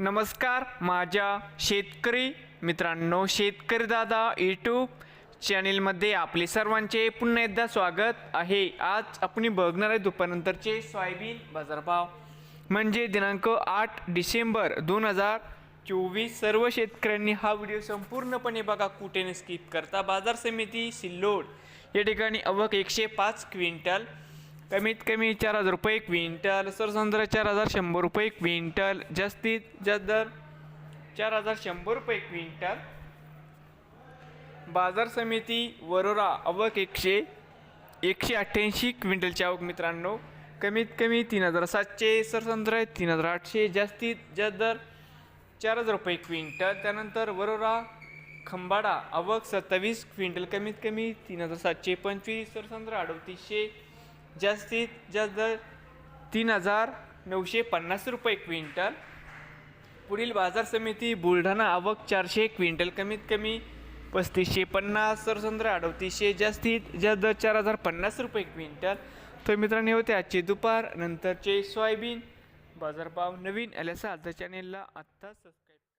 नमस्कार माझ्या शेतकरी मित्रांनो शेतकरी दादा यूट्यूब चॅनेलमध्ये आपले सर्वांचे पुन्हा एकदा स्वागत आहे. आज आपण बघणार आहे दुपारनंतरचे सोयाबीन बाजारभाव. म्हणजे दिनांक आठ डिसेंबर दोन हजार चोवीस सर्व शेतकऱ्यांनी हा व्हिडिओ संपूर्णपणे बघा. कुठे न स्किप करता. बाजार समिती सिल्लोड. या ठिकाणी अवक एकशे पाच क्विंटल कमीत कमी चार हजार रुपये क्विंटल. सरसंद्र चार हजार शंभर रुपये क्विंटल. जास्तीत जास्त दर चार हजार शंभर रुपये क्विंटल. बाजार समिती वरोरा अवक एकशे एकशे अठ्ठ्याऐंशी क्विंटलची आवक मित्रांनो. कमीत कमी तीन हजार सातशे सरसंद्र तीन हजार आठशे जास्तीत जास्त दर चार हजार रुपये क्विंटल. त्यानंतर वरोरा खंबाडा आवक सत्तावीस क्विंटल. कमीत कमी तीन हजार सातशे पंचवीस सरसंद्र अडतीसशे जास्तीत जास्त दर तीन हजार नऊशे पन्नास रुपये क्विंटल. पुढील बाजार समिती बुलढाणा आवक चारशे क्विंटल. कमीत कमी पस्तीसशे पन्नास सरसंद्र अडतीसशे जास्तीत जास्त दर चार हजार पन्नास रुपये क्विंटल. तर मित्रांनो होते आजचे दुपार. नंतरचे सोयाबीन. बाजारभाव नवीन आल्यास आता चॅनेलला आत्ता सबस्क्राईब